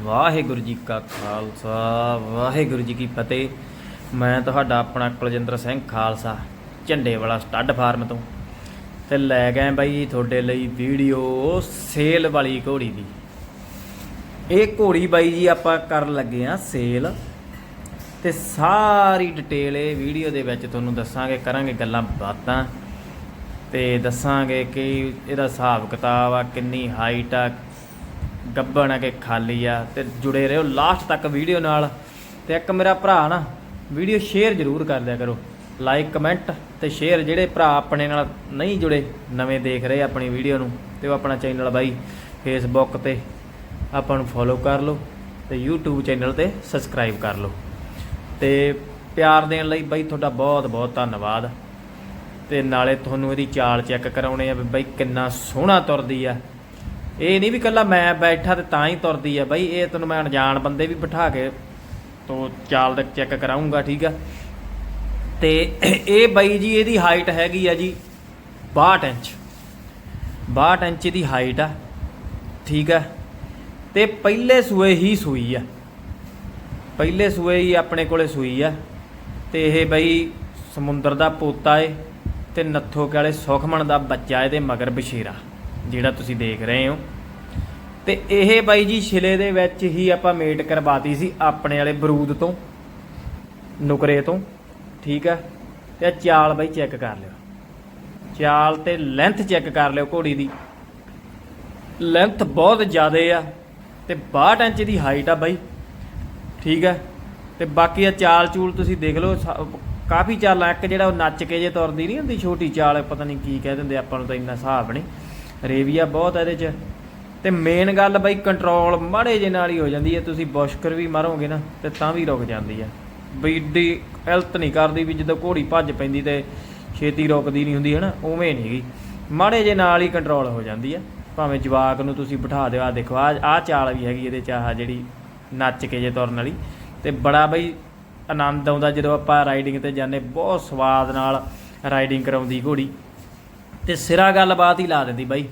ਵਾਹਿਗੁਰੂ ਜੀ ਕਾ ਖਾਲਸਾ, ਵਾਹਿਗੁਰੂ ਜੀ ਕੀ ਫਤਿਹ। ਮੈਂ ਤੁਹਾਡਾ ਆਪਣਾ ਕੁਲਜਿੰਦਰ ਸਿੰਘ ਖਾਲਸਾ ਝੰਡੇ ਵਾਲਾ ਸਟੱਡ ਫਾਰਮ ਤੋਂ। ਤੇ ਲੈ ਗਏ ਬਾਈ ਤੁਹਾਡੇ ਲਈ ਵੀਡੀਓ ਸੇਲ ਵਾਲੀ ਘੋੜੀ ਦੀ। ਇਹ ਘੋੜੀ ਬਾਈ ਜੀ ਆਪਾਂ ਕਰਨ ਲੱਗੇ ਆ ਸੇਲ। ਤੇ ਸਾਰੀ ਡਿਟੇਲ ਇਹ ਵੀਡੀਓ ਦੇ ਵਿੱਚ ਤੁਹਾਨੂੰ ਦੱਸਾਂਗੇ, ਕਰਾਂਗੇ ਗੱਲਾਂ ਬਾਤਾਂ। ਤੇ ਦੱਸਾਂਗੇ ਕਿ ਇਹਦਾ ਹਿਸਾਬ ਕਿਤਾਬ ਆ, ਕਿੰਨੀ ਹਾਈਟ ਆ ਗੱਬਣ ਆ ਕਿ ਖਾਲੀ ਆ ਤੇ ਜੁੜੇ ਰਹੋ ਲਾਸਟ ਤੱਕ ਵੀਡੀਓ ਨਾਲ ਤੇ ਇੱਕ ਮੇਰਾ ਭਰਾ ਨਾ ਵੀਡੀਓ ਸ਼ੇਅਰ ਜ਼ਰੂਰ ਕਰ ਦਿਆ ਕਰੋ। ਲਾਈਕ ਕਮੈਂਟ ਤੇ ਸ਼ੇਅਰ ਜਿਹੜੇ ਭਰਾ ਆਪਣੇ ਨਾਲ ਨਹੀਂ ਜੁੜੇ, ਨਵੇਂ ਦੇਖ ਰਹੇ ਆਪਣੀ ਵੀਡੀਓ ਨੂੰ, ਤੇ ਉਹ ਆਪਣਾ ਚੈਨਲ ਬਾਈ ਫੇਸਬੁੱਕ ਤੇ ਆਪਾਂ ਨੂੰ ਫੋਲੋ ਕਰ ਲਓ ਤੇ YouTube ਚੈਨਲ ਤੇ ਸਬਸਕ੍ਰਾਈਬ ਕਰ ਲਓ। ਤੇ ਪਿਆਰ ਦੇਣ ਲਈ ਬਾਈ ਤੁਹਾਡਾ ਬਹੁਤ ਬਹੁਤ ਧੰਨਵਾਦ। ਤੇ ਨਾਲੇ ਤੁਹਾਨੂੰ ਇਹਦੀ ਚਾਲ ਚੈੱਕ ਕਰਾਉਣੇ ਆ ਵੀ ਬਾਈ ਕਿੰਨਾ ਸੋਹਣਾ ਤੁਰਦੀ ਆ। ਇਹ ਨਹੀਂ ਵੀ ਕੱਲਾ ਮੈਂ ਬੈਠਾ ਤੇ ਤਾਂ ਹੀ ਤੁਰਦੀ ਆ ਬਾਈ, ਇਹ ਤੈਨੂੰ ਮੈਂ ਅਣਜਾਣ ਬੰਦੇ ਵੀ ਬਿਠਾ ਕੇ ਤੋਂ ਚਾਲ ਤੱਕ ਚੈੱਕ ਕਰਾਉਂਗਾ ਠੀਕ ਆ? ਤੇ ਇਹ ਬਾਈ ਜੀ, ਇਹਦੀ ਹਾਈਟ ਹੈਗੀ ਆ ਜੀ 62 ਇੰਚ। 62 ਇੰਚ ਦੀ ਹਾਈਟ ਆ, ਠੀਕ ਆ? ਤੇ ਪਹਿਲੇ ਸੂਏ ਹੀ ਸੂਈ ਆ। ਪਹਿਲੇ ਸੂਏ ਹੀ ਆਪਣੇ ਕੋਲੇ ਸੂਈ ਆ। ਤੇ ਇਹ ਬਈ ਸਮੁੰਦਰ ਦਾ ਪੋਤਾ ਏ ਤੇ ਨੱਥੋ ਵਾਲੇ ਸੁਖਮਣ ਦਾ ਬੱਚਾ ਇਹਦੇ ਮਗਰ ਬਸ਼ੀਰਾ। ਜਿਹੜਾ ਤੁਸੀਂ ਦੇਖ ਰਹੇ ਹੋ। ਤੇ ਇਹ ਬਾਈ ਜੀ ਛਿਲੇ ਦੇ ਵਿੱਚ ਹੀ ਆਪਾਂ ਮੇਟ ਕਰਵਾਤੀ ਸੀ ਆਪਣੇ ਵਾਲੇ ਬਰੂਦ ਤੋਂ, ਨੁਕਰੇ ਤੋਂ, ਠੀਕ ਆ? ਤੇ ਚਾਲ ਬਾਈ ਚੈੱਕ ਕਰ ਲਿਓ। ਚਾਲ ਤੇ ਲੈਂਥ ਚੈੱਕ ਕਰ ਲਿਓ ਘੋੜੀ ਦੀ। ਲੈਂਥ ਬਹੁਤ ਜ਼ਿਆਦਾ ਆ ਤੇ 62 ਇੰਚ ਦੀ ਹਾਈਟ ਆ ਬਾਈ, ਠੀਕ ਹੈ ਤੇ ਬਾਕੀ ਆ ਚਾਲ ਚੂਲ ਤੁਸੀਂ ਦੇਖ ਲਓ, ਸਾ- ਕਾਫੀ ਚਾਲਾਂ, ਇੱਕ ਜਿਹੜਾ ਉਹ ਨੱਚ ਕੇ ਜੇ ਤੁਰਦੀ ਨਹੀਂ ਹੁੰਦੀ ਛੋਟੀ ਚਾਲ, ਪਤਾ ਨਹੀਂ ਕੀ ਕਹਿ ਦਿੰਦੇ ਆਪਾਂ ਨੂੰ ਤਾਂ ਇੰਨਾ ਹਿਸਾਬ ਨਹੀਂ। ਰੇਵੀਆ ਬਹੁਤ ਇਹਦੇ 'ਚ। ਤੇ ਮੇਨ ਗੱਲ ਬਾਈ ਕੰਟਰੋਲ ਮਾੜੇ ਜੇ ਨਾਲ ਹੀ ਹੋ ਜਾਂਦੀ ਹੈ। ਤੁਸੀਂ ਬੁਸ਼ਕਰ ਵੀ ਮਾਰੋਗੇ ਨਾ, ਤੇ ਤਾਂ ਵੀ ਰੁਕ ਜਾਂਦੀ ਹੈ ਬਈ ਏਡੀ ਹੈਲਥ ਨਹੀਂ ਕਰਦੀ ਵੀ ਜਦੋਂ ਘੋੜੀ ਭੱਜ ਪੈਂਦੀ ਤੇ ਛੇਤੀ ਰੁਕਦੀ ਨਹੀਂ ਹੁੰਦੀ ਹੈ ਨਾ ਉਵੇਂ ਨਹੀਂ ਗੀ ਮਾੜੇ ਜੇ ਨਾਲ ਹੀ ਕੰਟਰੋਲ ਹੋ ਜਾਂਦੀ ਹੈ ਭਾਵੇਂ ਜਵਾਕ ਨੂੰ ਤੁਸੀਂ ਬਿਠਾ ਦਿਓ ਆ ਦੇਖੋ ਆ ਆ ਚਾਲ ਵੀ ਹੈਗੀ ਇਹਦੇ ਚ, ਆਹ ਜਿਹੜੀ ਨੱਚ ਕੇ ਜੇ ਤੁਰਨ ਵਾਲੀ। ਤੇ ਬੜਾ ਬਈ ਆਨੰਦ ਆਉਂਦਾ ਜਦੋਂ ਆਪਾਂ ਰਾਈਡਿੰਗ ਤੇ ਜਾਂਦੇ। ਬਹੁਤ ਸਵਾਦ ਨਾਲ ਰਾਈਡਿੰਗ ਕਰਾਉਂਦੀ ਘੋੜੀ। ਤੇ ਸਿਰਾ ਗੱਲਬਾਤ ਹੀ ਲਾ ਦਿੰਦੀ ਬਾਈ।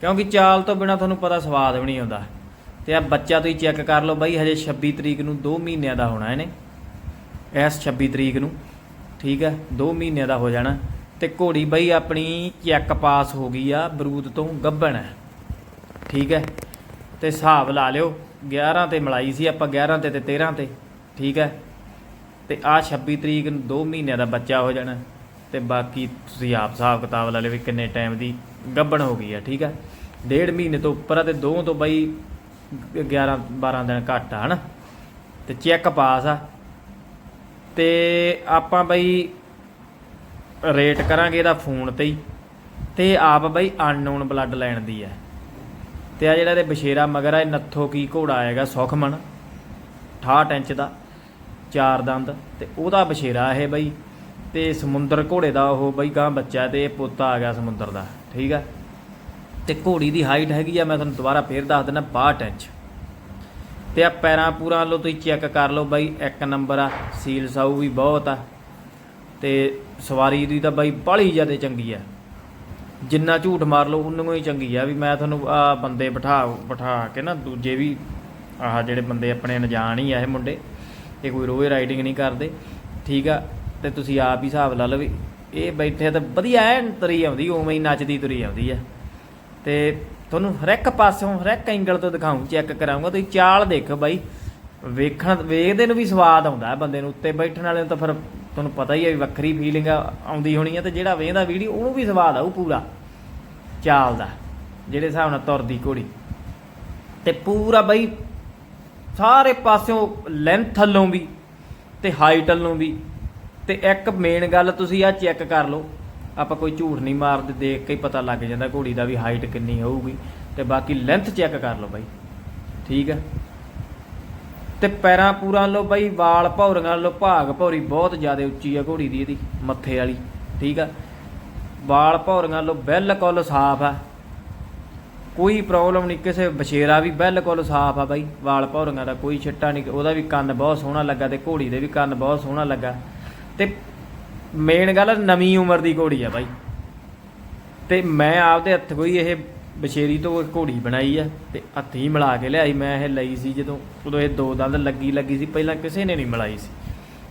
ਕਿਉਂਕਿ ਚਾਲ ਤੋਂ ਬਿਨਾ ਤੁਹਾਨੂੰ ਪਤਾ ਸਵਾਦ ਵੀ ਨਹੀਂ ਆਉਂਦਾ। ਤੇ ਆ ਬੱਚਾ ਤੁਸੀਂ ਚੈੱਕ ਕਰ ਲਓ ਬਾਈ, ਹਜੇ 26 ਤਰੀਕ ਨੂੰ 2 ਮਹੀਨਿਆਂ ਦਾ ਹੋਣਾ ਇਹਨੇ। ਇਸ 26 ਤਰੀਕ ਨੂੰ, ਠੀਕ ਹੈ 2 ਮਹੀਨਿਆਂ ਦਾ ਹੋ ਜਾਣਾ। ਤੇ ਘੋੜੀ ਬਾਈ ਆਪਣੀ ਚੈੱਕ ਪਾਸ ਹੋ ਗਈ ਆ, ਬਰੂਦ ਤੋਂ ਗੱਭਣ ਹੈ। ਠੀਕ ਹੈ, ਤੇ ਹਿਸਾਬ ਲਾ ਲਿਓ 11 ਤੇ ਮਲਾਈ ਸੀ ਆਪਾਂ 11 ਤੇ ਤੇ 13 ਤੇ, ਠੀਕ ਹੈ। ਤੇ ਆ 26 ਤਰੀਕ ਨੂੰ 2 ਮਹੀਨਿਆਂ ਦਾ ਬੱਚਾ ਹੋ ਜਾਣਾ। ਤੇ ਬਾਕੀ ਤੁਸੀਂ ਆਪ ਹਿਸਾਬ ਕਿਤਾਬ ਲਾ ਲਿਓ ਵੀ ਕਿੰਨੇ ਟਾਈਮ ਦੀ ਗੱਬਣ ਹੋ ਗਈ ਆ, ਠੀਕ ਆ? ਡੇਢ ਮਹੀਨੇ ਤੋਂ ਉੱਪਰ ਆ ਤੇ ਦੋ ਤੋਂ ਬਈ 11 12 ਦਿਨ ਘੱਟ ਆ, ਹਨਾ? ਤੇ ਚੈੱਕ ਪਾਸ ਆ। ਤੇ ਆਪਾਂ ਬਈ ਰੇਟ ਕਰਾਂਗੇ ਇਹਦਾ ਫੋਨ ਤੇ ਹੀ। ਤੇ ਆਪ ਬਈ ਅਨਨੋਨ ਬਲੱਡ ਲੈਣ ਦੀ ਹੈ ਤੇ ਆ ਜਿਹੜਾ ਇਹਦੇ ਬਸ਼ੇਰਾ ਮਗਰ ਆ ਨੱਥੋ ਕੀ ਘੋੜਾ ਆਏਗਾ ਸੁਖਮਨ 68 ਇੰਚ ਦਾ, ਚਾਰ ਦੰਦ। ਤੇ ਉਹਦਾ ਬਸ਼ੇਰਾ ਇਹ ਬਈ ਤੇ ਸਮੁੰਦਰ ਘੋੜੇ ਦਾ ਉਹ ਬਈ ਗਾਂ ਬੱਚਾ ਤੇ ਇਹ ਪੋਤਾ ਆ ਗਿਆ ਸਮੁੰਦਰ ਦਾ, ਠੀਕ ਆ? ਤੇ ਘੋੜੀ ਦੀ ਹਾਈਟ ਹੈਗੀ ਆ, ਮੈਂ ਤੁਹਾਨੂੰ ਦੁਬਾਰਾ ਫੇਰ ਦੱਸ ਦਿੰਦਾ 62 ਇੰਚ। ਤੇ ਆ ਪੈਰਾਂ ਪੂਰਾ ਲੋ ਤੁਸੀਂ ਚੈੱਕ ਕਰ ਲਓ ਬਾਈ, ਇੱਕ ਨੰਬਰ ਆ ਸੀਲ ਸਾਊ ਵੀ ਬਹੁਤ ਆ। ਤੇ ਸਵਾਰੀ ਦੀ ਤਾਂ ਬਾਈ ਬਾਹਲੀ ਜ਼ਿਆਦਾ ਚੰਗੀ ਆ। ਜਿੰਨਾ ਝੂਠ ਮਾਰ ਲਓ ਉਹਨੂੰ ਹੀ ਚੰਗੀ ਆ ਵੀ ਮੈਂ ਤੁਹਾਨੂੰ ਆ ਬੰਦੇ ਬਿਠਾ ਬਿਠਾ ਕੇ ਨਾ ਦੂਜੇ ਵੀ ਆਹ ਜਿਹੜੇ ਬੰਦੇ ਆਪਣੇ ਅਣਜਾਣ ਹੀ ਆ ਇਹ ਮੁੰਡੇ, ਇਹ ਕੋਈ ਰੋਜ਼ ਰਾਈਡਿੰਗ ਨਹੀਂ ਕਰਦੇ, ਠੀਕ ਆ? ਤੇ ਤੁਸੀਂ ਆਪ ਹੀ ਹਿਸਾਬ ਲਾ ਲਓ ਵੀ ਇਹ ਬੈਠੇ ਤਾਂ ਵਧੀਆ ਐਨ ਤਰੀ ਆਉਂਦੀ, ਉਵੇਂ ਹੀ ਨੱਚਦੀ ਤੁਰੀ ਆਉਂਦੀ ਆ। ਤੇ ਤੁਹਾਨੂੰ ਹਰ ਇੱਕ ਪਾਸਿਓਂ, ਹਰ ਇੱਕ ਐਂਗਲ ਤੋਂ ਦਿਖਾਉਂ ਚੈੱਕ ਕਰਾਉਂਗਾ ਤੁਸੀਂ ਚਾਲ ਦੇਖੋ ਬਾਈ। ਵੇਖਣ, ਵੇਖਦੇ ਨੂੰ ਵੀ ਸਵਾਦ ਆਉਂਦਾ ਬੰਦੇ ਨੂੰ, ਉੱਤੇ ਬੈਠਣ ਵਾਲੇ ਨੂੰ ਤਾਂ ਫਿਰ ਤੁਹਾਨੂੰ ਪਤਾ ਹੀ ਹੈ ਵੀ ਵੱਖਰੀ ਫੀਲਿੰਗ ਆਉਂਦੀ ਹੋਣੀ ਹੈ ਤੇ ਜਿਹੜਾ ਵੇਖਦਾ ਵੀਡੀਓ ਉਹਨੂੰ ਵੀ ਸਵਾਦ ਆਊ ਪੂਰਾ। ਚਾਲ ਦਾ, ਜਿਹੜੇ ਹਿਸਾਬ ਨਾਲ ਤੁਰਦੀ ਘੋੜੀ। ਤੇ ਪੂਰਾ ਬਾਈ, ਸਾਰੇ ਪਾਸਿਓਂ ਲੈਂਥ ਵੱਲੋਂ ਵੀ ਤੇ ਹਾਈਟ ਵੱਲੋਂ ਵੀ ਤੇ ਇੱਕ ਮੇਨ ਗੱਲ ਤੁਸੀਂ ਆ ਚੈੱਕ ਕਰ ਲਓ। ਆਪਾਂ ਕੋਈ ਝੂਠ ਨਹੀਂ ਮਾਰਦੇ, ਦੇਖ ਕੇ ਹੀ ਪਤਾ ਲੱਗ ਜਾਂਦਾ ਘੋੜੀ ਦਾ ਵੀ ਹਾਈਟ ਕਿੰਨੀ ਹੋਊਗੀ। ਤੇ ਬਾਕੀ ਲੈਂਥ ਚੈੱਕ ਕਰ ਲਓ ਬਾਈ। ਠੀਕ ਆ? ਤੇ ਪੈਰਾਂ ਪੂਰਾਂ ਲੋ ਬਾਈ, ਵਾਲ ਭੌਰੀਆਂ ਲੋ ਭਾਗ ਭੌਰੀ ਬਹੁਤ ਜ਼ਿਆਦਾ ਉੱਚੀ ਆ ਘੋੜੀ ਦੀ ਇਹਦੀ, ਮੱਥੇ ਵਾਲੀ। ਠੀਕ ਆ? ਵਾਲ ਭੌਰੀਆਂ ਲੋ ਬਿਲਕੁਲ ਸਾਫ਼ ਆ। ਕੋਈ ਪ੍ਰੋਬਲਮ ਨਹੀਂ, ਕਿਸੇ ਬਛੇਰਾ ਵੀ ਬਿਲਕੁਲ ਸਾਫ਼ ਆ ਬਾਈ। ਵਾਲ ਭੌਰੀਆਂ ਦਾ ਕੋਈ ਛਿੱਟਾ ਨਹੀਂ, ਉਹਦਾ ਵੀ ਕੰਨ ਬਹੁਤ ਸੋਹਣਾ ਲੱਗਾ ਤੇ ਘੋੜੀ ਦੇ ਵੀ ਕੰਨ ਬਹੁਤ ਸੋਹਣਾ ਲੱਗਾ। ਤੇ ਮੇਨ ਗੱਲ ਨਵੀਂ ਉਮਰ ਦੀ ਘੋੜੀ ਆ ਬਾਈ। ਤੇ ਮੈਂ ਆਪਦੇ ਹੱਥ ਕੋਈ ਇਹ ਬਛੇਰੀ ਤੋਂ ਘੋੜੀ ਬਣਾਈ ਆ, ਤੇ ਹੀ ਮਿਲਾ ਕੇ ਲਿਆਈ। ਮੈਂ ਇਹ ਲਈ ਸੀ ਜਦੋਂ, ਉਦੋਂ ਇਹ ਦੋ ਦੰਦ ਲੱਗੀ ਲੱਗੀ ਸੀ, ਪਹਿਲਾਂ ਕਿਸੇ ਨੇ ਨਹੀਂ ਮਿਲਾਈ ਸੀ।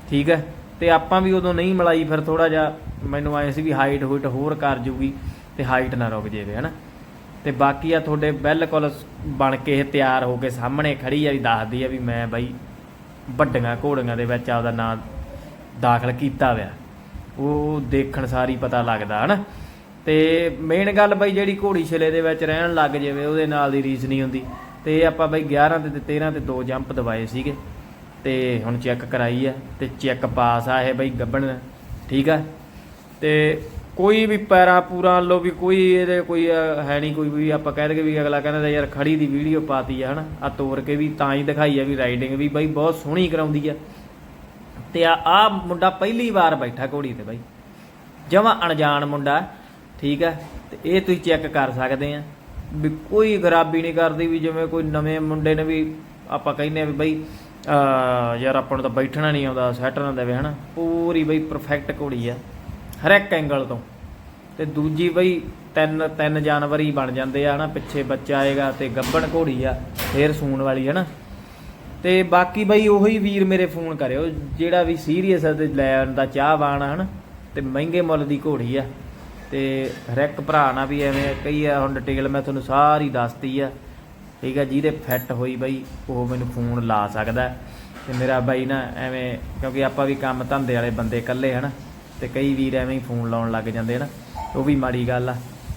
ਠੀਕ ਹੈ ਤੇ ਆਪਾਂ ਵੀ ਉਦੋਂ ਨਹੀਂ ਮਿਲਾਈ, ਫਿਰ ਥੋੜਾ ਜਿਹਾ ਮੈਨੂੰ ਆਏ ਸੀ ਵੀ ਹਾਈਟ ਹੂਟ ਹੋਰ ਕਰ ਜੂਗੀ, ਤੇ ਹਾਈਟ ਨਾ ਰੁਕ ਜਾਵੇ ਹਨਾ? ਤੇ ਬਾਕੀ ਆ ਤੁਹਾਡੇ ਬਿਲਕੁਲ ਬਣ ਕੇ ਇਹ ਤਿਆਰ ਹੋ ਕੇ ਸਾਹਮਣੇ ਖੜੀ ਆ ਵੀ ਦੱਸਦੀ ਆ ਵੀ ਮੈਂ ਬਾਈ ਵੱਡੀਆਂ ਘੋੜੀਆਂ ਦੇ ਵਿੱਚ ਆਪਦਾ ਨਾਂ ਦਾਖਲ ਕੀਤਾ ਹੋਇਆ। ਉਹ ਦੇਖਣ ਸਾਰੀ ਪਤਾ ਲੱਗਦਾ, ਹਨਾ? ਤੇ ਮੇਨ ਗੱਲ ਬਈ ਜਿਹੜੀ ਘੋੜੀ ਛਿਲੇ ਦੇ ਵਿੱਚ ਰਹਿਣ ਲੱਗ ਜਾਵੇ, ਉਹਦੇ ਨਾਲ ਦੀ ਰੀਸ ਨਹੀਂ ਹੁੰਦੀ। ਤੇ ਆਪਾਂ ਬਈ 11 ਤੇ ਤੇ 13 ਤੇ ਦੋ ਜੰਪ ਦਵਾਏ ਸੀਗੇ। ਤੇ ਹੁਣ ਚੈੱਕ ਕਰਾਈ ਆ, ਤੇ ਚੈੱਕ ਪਾਸ ਆ ਇਹ ਬਈ ਗੱਬਣ ਠੀਕ ਆ? ਤੇ ਕੋਈ ਵੀ ਪੈਰਾ ਪੂਰਾ ਲੋ ਵੀ ਕੋਈ ਇਹਦੇ ਕੋਈ ਹੈ ਨਹੀਂ ਕੋਈ ਵੀ, ਆਪਾਂ ਕਹਿ ਦਈਏ ਵੀ ਅਗਲਾ ਕਹਿੰਦਾ ਯਾਰ ਖੜੀ ਦੀ ਵੀਡੀਓ ਪਾਤੀ ਆ, ਹਨਾ? ਆ ਤੋੜ ਕੇ ਵੀ ਤਾਂ ਹੀ ਦਿਖਾਈ ਆ ਵੀ ਰਾਈਡਿੰਗ ਵੀ ਬਈ ਬਹੁਤ ਸੋਹਣੀ ਕਰਾਉਂਦੀ ਆ। ਤੇ ਆ ਆ ਮੁੰਡਾ ਪਹਿਲੀ ਵਾਰ ਬੈਠਾ ਘੋੜੀ ਤੇ ਬਾਈ। ਜਮਾ ਅਣਜਾਣ ਮੁੰਡਾ, ਠੀਕ ਹੈ? ਤੇ ਇਹ ਤੁਸੀਂ ਚੈੱਕ ਕਰ ਸਕਦੇ ਆ। ਵੀ ਕੋਈ ਖਰਾਬੀ ਨਹੀਂ ਕਰਦੀ ਵੀ ਜਿਵੇਂ ਕੋਈ ਨਵੇਂ ਮੁੰਡੇ ਨੇ ਵੀ ਆਪਾਂ ਕਹਿੰਦੇ ਆ ਵੀ ਬਈ ਯਾਰ ਆਪਾਂ ਨੂੰ ਤਾਂ ਬੈਠਣਾ ਨਹੀਂ ਆਉਂਦਾ ਸੈਟ ਨਾ ਦੇਵੇ, ਹਨਾ? ਪੂਰੀ ਬਈ ਪਰਫੈਕਟ ਘੋੜੀ ਆ, ਹਰ ਇੱਕ ਐਂਗਲ ਤੋਂ। ਤੇ ਦੂਜੀ ਬਈ ਤਿੰਨ ਤਿੰਨ ਜਾਨਵਰ ਹੀ ਬਣ ਜਾਂਦੇ ਆ, ਹਨਾ? ਪਿੱਛੇ ਬੱਚਾ ਆਏਗਾ ਤੇ ਗੱਬਣ ਘੋੜੀ ਆ, ਫੇਰ ਸੂਣ ਵਾਲੀ, ਹਨਾ? ਤੇ ਬਾਕੀ ਬਈ ਉਹੀ ਵੀਰ ਮੇਰੇ ਫੋਨ ਕਰਿਓ, ਜਿਹੜਾ ਵੀ ਸੀਰੀਅਸ ਹੈ ਤੇ ਲੈਣ ਦਾ ਚਾਹਵਾਨ ਆ ਹਨਾ, ਤੇ ਮਹਿੰਗੇ ਮੁੱਲ ਦੀ ਘੋੜੀ ਆ। ਤੇ ਹਰ ਇੱਕ ਭਰਾ ਨਾਲ ਵੀ ਐਵੇਂ ਕਈ ਆ, ਹੁਣ ਡਿਟੇਲ ਮੈਂ ਤੁਹਾਨੂੰ ਸਾਰੀ ਦੱਸਤੀ ਆ। ਠੀਕ ਆ, ਜਿਹਦੇ ਫਿੱਟ ਹੋਈ ਬਈ, ਉਹ ਮੈਨੂੰ ਫੋਨ ਲਾ ਸਕਦਾ। ਹੈ। ਤੇ ਮੇਰਾ ਬਾਈ ਨਾ ਐਵੇਂ, ਕਿਉਂਕਿ ਆਪਾਂ ਵੀ ਕੰਮ ਧੰਦੇ ਵਾਲੇ ਬੰਦੇ ਇਕੱਲੇ ਹਨਾ, ਤੇ ਕਈ ਵੀਰ ਐਵੇਂ ਹੀ ਫੋਨ ਲਾਉਣ ਲੱਗ ਜਾਂਦੇ ਹਨਾ, ਉਹ ਵੀ ਮਾੜੀ ਗੱਲ ਆ।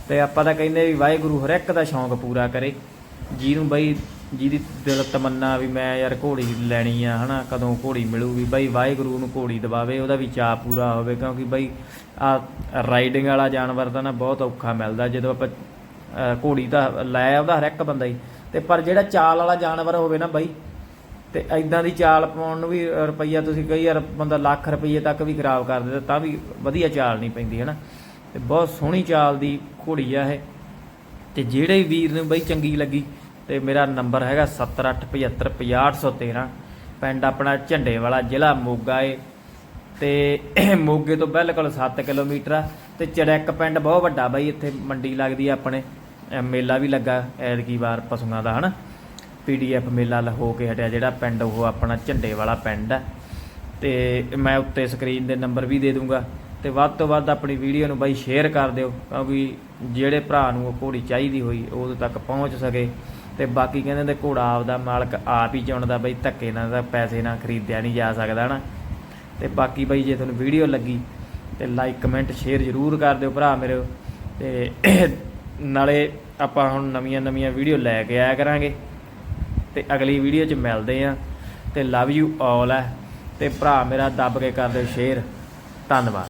ਤੇ ਆਪਾਂ ਤਾਂ ਕਹਿੰਦੇ ਵੀ ਵਾਹਿਗੁਰੂ ਹਰ ਇੱਕ ਦਾ ਸ਼ੌਂਕ ਪੂਰਾ ਕਰੇ, ਜਿਹਨੂੰ ਬਈ ਜਿਹਦੀ ਦਿਲ ਤਮੰਨਾ ਵੀ ਮੈਂ ਯਾਰ ਘੋੜੀ ਲੈਣੀ ਆ, ਹਨਾ, ਕਦੋਂ ਘੋੜੀ ਮਿਲੂਗੀ। ਬਈ ਵਾਹਿਗੁਰੂ ਨੂੰ ਘੋੜੀ ਦਵਾਵੇ ਉਹਦਾ ਵੀ ਚਾਅ ਪੂਰਾ ਹੋਵੇ, ਕਿਉਂਕਿ ਬਈ ਆ ਰਾਈਡਿੰਗ ਵਾਲਾ ਜਾਨਵਰ ਤਾਂ ਨਾ ਬਹੁਤ ਔਖਾ ਮਿਲਦਾ, ਜਦੋਂ ਆਪਾਂ ਘੋੜੀ ਤਾਂ ਲੈ ਆਉਂਦਾ ਹਰ ਇੱਕ ਬੰਦਾ ਹੀ। ਤੇ ਪਰ ਜਿਹੜਾ ਚਾਲ ਵਾਲਾ ਜਾਨਵਰ ਹੋਵੇ ਨਾ ਬਾਈ, ਤੇ ਐਦਾਂ ਦੀ ਚਾਲ ਪਾਉਣ ਨੂੰ ਵੀ ਰੁਪਈਆ ਤੁਸੀਂ ਕਈ ਯਾਰ ਬੰਦਾ ਲੱਖ ਰੁਪਈਏ ਤੱਕ ਵੀ ਖਰਾਬ ਕਰ ਦਿੰਦਾ, ਤਾਂ ਵੀ ਵਧੀਆ ਚਾਲ ਨਹੀਂ ਪੈਂਦੀ ਹੈ ਨਾ ਤੇ ਬਹੁਤ ਸੋਹਣੀ ਚਾਲ ਦੀ ਘੋੜੀ ਆ ਇਹ। ਤੇ ਜਿਹੜੇ ਵੀਰ ਨੂੰ ਬਈ ਚੰਗੀ ਲੱਗੀ ਤੇ ਮੇਰਾ ਨੰਬਰ ਹੈਗਾ 7875565813 ਪਿੰਡ ਆਪਣਾ ਝੰਡੇ ਵਾਲਾ ਜ਼ਿਲ੍ਹਾ ਮੋਗਾ ਏ। ਤੇ ਮੋਗੇ ਤੋਂ ਬਿਲਕੁਲ 7 ਕਿਲੋਮੀਟਰ ਆ। ਤੇ ਚੜੈਕ ਪਿੰਡ ਬਹੁਤ ਵੱਡਾ ਬਾਈ, ਇੱਥੇ ਮੰਡੀ ਲੱਗਦੀ ਆ ਆਪਣੇ। ਮੇਲਾ ਵੀ ਲੱਗਾ ਐਤਕੀ ਵਾਰ ਪਸ਼ੂਆਂ ਦਾ, ਹਨਾ? ਪੀਡੀਐਫ ਮੇਲਾ ਲ- ਹੋ ਕੇ ਹਟਿਆ ਜਿਹੜਾ ਪਿੰਡ, ਉਹ ਆਪਣਾ ਝੰਡੇ ਵਾਲਾ ਪਿੰਡ ਆ। ਤੇ ਮੈਂ ਉੱਤੇ ਸਕਰੀਨ ਦੇ ਨੰਬਰ ਵੀ ਦੇ ਦੂੰਗਾ। ਤੇ ਵੱਧ ਤੋਂ ਵੱਧ ਆਪਣੀ ਵੀਡੀਓ ਨੂੰ ਬਾਈ ਸ਼ੇਅਰ ਕਰ ਦਿਓ, ਕਿਉਂਕਿ ਜਿਹੜੇ ਭਰਾ ਨੂੰ ਉਹ ਘੋੜੀ ਚਾਹੀਦੀ ਹੋਈ ਉਦੋਂ ਤੱਕ ਪਹੁੰਚ ਸਕੇ। ਤੇ ਬਾਕੀ ਕਹਿੰਦੇ ਨੇ ਘੋੜਾ ਆਪਦਾ ਮਾਲਕ ਆਪ ਹੀ ਚੁਣਦਾ ਬਈ, ਧੱਕੇ ਨਾਲ ਤਾਂ ਪੈਸੇ ਨਾਲ ਖਰੀਦਿਆ ਨਹੀਂ ਜਾ ਸਕਦਾ ਨਾ ਤੇ ਬਾਕੀ ਬਈ ਜੇ ਤੁਹਾਨੂੰ ਵੀਡੀਓ ਲੱਗੀ ਤੇ ਲਾਈਕ ਕਮੈਂਟ ਸ਼ੇਅਰ ਜ਼ਰੂਰ ਕਰ ਦਿਓ ਭਰਾ ਮੇਰੇ। ਤੇ ਨਾਲੇ ਆਪਾਂ ਹੁਣ ਨਵੀਆਂ ਨਵੀਆਂ ਵੀਡੀਓ ਲੈ ਕੇ ਆਇਆ ਕਰਾਂਗੇ। ਤੇ ਅਗਲੀ ਵੀਡੀਓ 'ਚ ਮਿਲਦੇ ਆ ਤੇ ਲਵ ਯੂ ਆਲ ਹੈ ਤੇ ਭਰਾ ਮੇਰਾ ਦੱਬ ਕੇ ਕਰ ਦਿਓ ਸ਼ੇਅਰ ਧੰਨਵਾਦ।